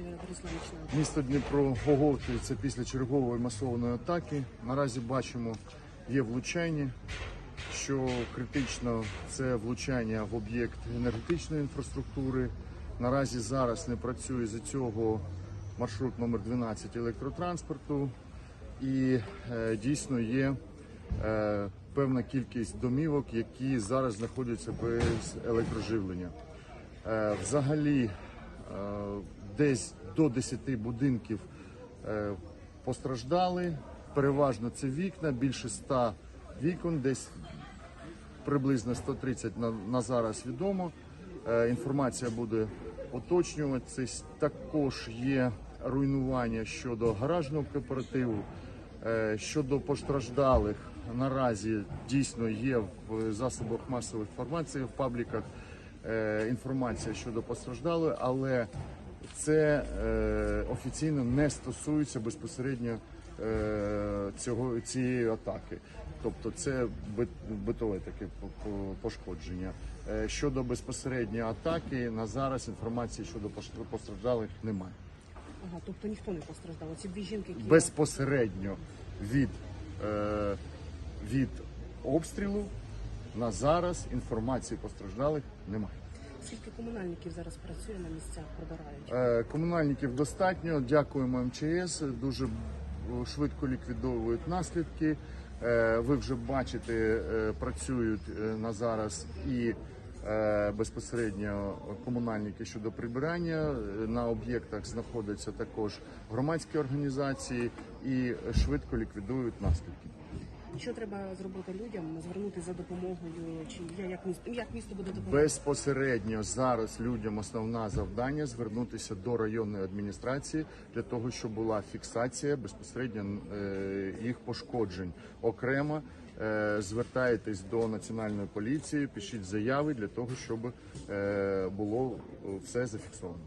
е, Переславичного? Місто Дніпро оговтується після чергової масованої атаки. Наразі бачимо, є влучання. Що критично це влучання в об'єкт енергетичної інфраструктури. Наразі зараз не працює з цього маршрут номер 12 електротранспорту, і е, дійсно є е, певна кількість домівок, які зараз знаходяться без електроживлення. Е, взагалі, е, десь до 10 будинків е, постраждали. Переважно це вікна, більше 100 вікон, десь приблизно 130 на, на зараз відомо. Е, інформація буде уточнюватися. Також є руйнування щодо гаражного кооперативу. Е, щодо постраждалих наразі дійсно є в засобах масової інформації в пабліках інформація щодо постраждалих, але це е, офіційно не стосується безпосередньо е, цього цієї атаки. Тобто це бит- битове таке по- по- пошкодження. Е, Щодо безпосередньої атаки, на зараз інформації щодо постраждалих немає. Ага, тобто ніхто не постраждав. Ці дві жінки, які Безпосередньо від, е, від обстрілу на зараз інформації постраждалих немає. Скільки комунальників зараз працює на місцях, прибирають? Е, Комунальників достатньо. Дякуємо МЧС. Дуже е, швидко ліквідовують наслідки. Е, Ви вже бачите, працюють на зараз і безпосередньо комунальники щодо прибирання. На об'єктах знаходяться також громадські організації і швидко ліквідують наслідки. Що треба зробити людям? Звернутися за допомогою? Чи я- як місто як місто буде допомагати? Безпосередньо зараз людям основне завдання звернутися до районної адміністрації для того, щоб була фіксація безпосередньо е, їх пошкоджень. Окремо е, звертайтесь до національної поліції, пишіть заяви для того, щоб е, було все зафіксовано.